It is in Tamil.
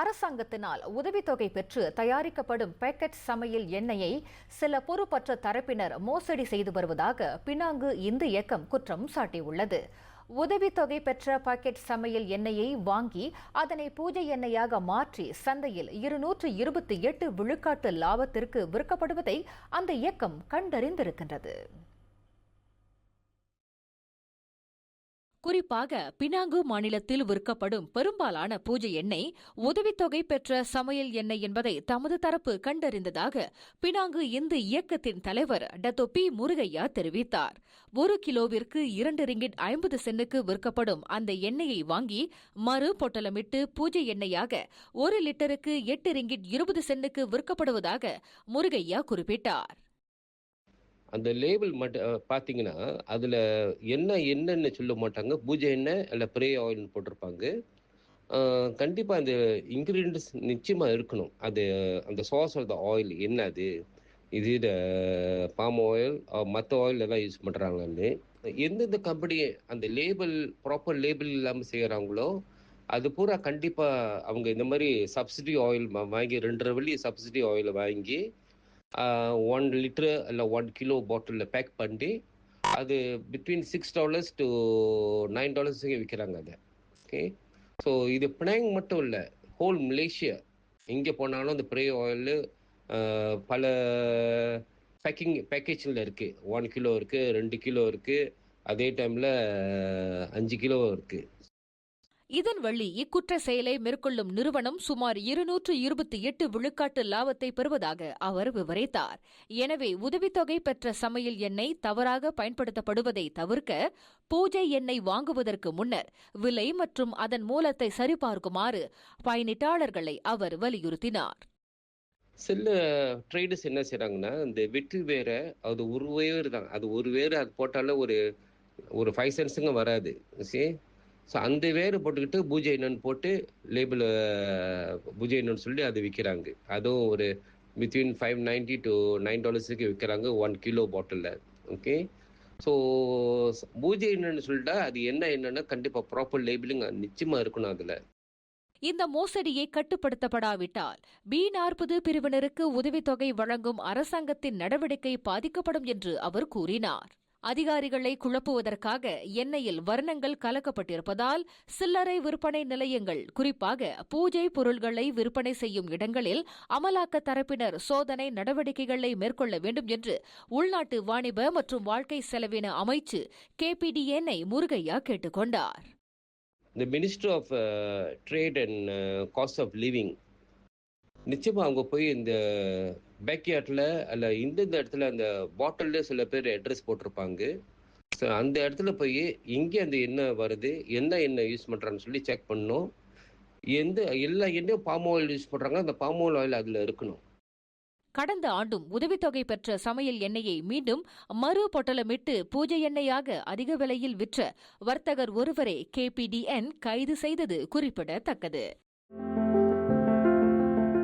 அரசாங்கத்தினால் உதவித்தொகை பெற்று தயாரிக்கப்படும் பேக்கெட் சமையல் எண்ணெயை சில பொறுப்பற்ற தரப்பினர் மோசடி செய்து வருவதாக பினாங்கு இந்து இயக்கம் குற்றம் சாட்டியுள்ளது. உதவித்தொகை பெற்ற பாக்கெட் சமையல் எண்ணெயை வாங்கி அதனை பூஜை எண்ணெயாக மாற்றி சந்தையில் இருநூற்று இருபத்தி எட்டு விழுக்காட்டு லாபத்திற்கு விற்கப்படுவதை அந்த இயக்கம் கண்டறிந்திருக்கின்றது. குறிப்பாக பினாங்கு மாநிலத்தில் விற்கப்படும் பெரும்பாலான பூஜை எண்ணெய் உதவித்தொகை பெற்ற சமையல் எண்ணெய் என்பதை தமது தரப்பு கண்டறிந்ததாக பினாங்கு இந்து இயக்கத்தின் தலைவர் டத்தோ பி முருகையா தெரிவித்தார். ஒரு கிலோவிற்கு இரண்டு ரிங்கிட் ஐம்பது சென்னுக்கு விற்கப்படும் அந்த எண்ணெயை வாங்கி மறு பொட்டலமிட்டு பூஜை எண்ணெயாக ஒரு லிட்டருக்கு எட்டு ரிங்கிட் இருபது சென்னுக்கு விற்கப்படுவதாக முருகையா குறிப்பிட்டார். அந்த லேபிள் மட்டும் பார்த்தீங்கன்னா அதில் என்ன என்னென்னு சொல்ல மாட்டாங்க. பூஜை எண்ணெய் இல்லை ப்ரே ஆயில்னு போட்டிருப்பாங்க. கண்டிப்பாக அந்த இன்க்ரீடியன்ட்ஸ் நிச்சயமாக இருக்கணும். அது அந்த சோர்ஸ் ஆஃப் த ஆயில் என்ன அது? இது இந்த பாம் ஆயில் மற்ற ஆயில் எல்லாம் யூஸ் பண்ணுறாங்கன்னு எந்தெந்த கம்பெனி அந்த லேபிள் ப்ராப்பர் லேபிள் இல்லாமல் செய்கிறாங்களோ அது பூரா கண்டிப்பாக அவங்க இந்த மாதிரி சப்சிடி ஆயில் வாங்கி ரெண்டரை வெள்ளி சப்சிடி ஆயில் வாங்கி ஒன் லிட்டரு இல்லை ஒன் கிலோ பாட்டிலில் பேக் பண்ணி அது between six dollars to nine டாலர்ஸுக்கு விற்கிறாங்க அதை. ஓகே ஸோ இது பினாங் மட்டும் இல்லை ஹோல் மலேசியா எங்கே போனாலும் அந்த ப்ரே ஆயில் பல பேக்கிங் பேக்கேஜில் இருக்குது ஒன் கிலோ இருக்குது ரெண்டு கிலோ இருக்குது அதே டைமில் அஞ்சு கிலோ இருக்குது இதன் வழி இக்குற்ற செயலை மேற்கொள்ளும் நிறுவனம் சுமார் இருநூற்று இருபத்தி எட்டு விழுக்காட்டு லாபத்தை பெறுவதாக அவர் விவரித்தார். எனவே உதவித்தொகை பெற்ற சமையல் எண்ணெய் தவறாக பயன்படுத்தப்படுவதை தவிர்க்க பூஜை எண்ணெய் வாங்குவதற்கு முன்னர் விலை மற்றும் அதன் மூலத்தை சரிபார்க்குமாறு பயணிட்டாளர்களை அவர் வலியுறுத்தினார். சில ட்ரேடர்ஸ் என்ன செய்கிறாங்கன்னா இந்த வெற்றி வேற அது ஒரு வேறு தான். அது ஒரு வேறு அது போட்டாலே ஒரு ஒரு ஃபைவ் சென்ஸுங்க வராது. சரி ஸோ அந்த வேறு போட்டுக்கிட்டு பூஜை எண்ணெய்னு போட்டு லேபிள் பூஜை எண்ணெய்னு சொல்லி அது விற்கிறாங்க அதுவும் ஒரு between five ninety to nine டாலர்ஸுக்கு விற்கிறாங்க ஒன் கிலோ பாட்டிலில் ஓகே ஸோ பூஜை என்னன்னு சொல்லிட்டா அது என்ன என்னன்னா கண்டிப்பாக ப்ராப்பர் லேபிளிங் நிச்சயமாக இருக்கணும் அதில். இந்த மோசடியை கட்டுப்படுத்தப்படாவிட்டால் பி நாற்பது பிரிவினருக்கு உதவித்தொகை வழங்கும் அரசாங்கத்தின் நடவடிக்கை பாதிக்கப்படும் என்று அவர் கூறினார். அதிகாரிகளை குழப்புவதற்காக எண்ணெயில் வர்ணங்கள் கலக்கப்பட்டிருப்பதால் சில்லறை விற்பனை நிலையங்கள் குறிப்பாக பூஜை பொருள்களை விற்பனை செய்யும் இடங்களில் அமலாக்க தரப்பினர் சோதனை நடவடிக்கைகளை மேற்கொள்ள வேண்டும் என்று உள்நாட்டு வாணிப மற்றும் வாழ்க்கை செலவின அமைச்சு கேபிடிஎன்ஐ முருகையா கேட்டுக் கொண்டார். இந்த minister of trade and cost of living நிச்சயமாக அவங்க போய் இந்த பேக்யார்டில் அல்ல இந்தந்த இடத்துல அந்த பாட்டிலில் சில பேர் அட்ரஸ் போட்டிருப்பாங்க. ஸோ அந்த இடத்துல போய் இங்கே அந்த எண்ணெய் வருது என்ன எண்ணெய் யூஸ் பண்ணுறான்னு சொல்லி செக் பண்ணணும் எந்த எல்லா எண்ணெயும் பாம் ஆயில் யூஸ் பண்ணுறாங்க அந்த பாம் ஆயில் அதில் இருக்கணும். கடந்த ஆண்டும் உதவித்தொகை பெற்ற சமையல் எண்ணெயை மீண்டும் மறு பொட்டலமிட்டு பூஜை எண்ணெயாக அதிக விலையில் விற்ற வர்த்தகர் ஒருவரை கேபிடிஎன் கைது செய்தது குறிப்பிடத்தக்கது.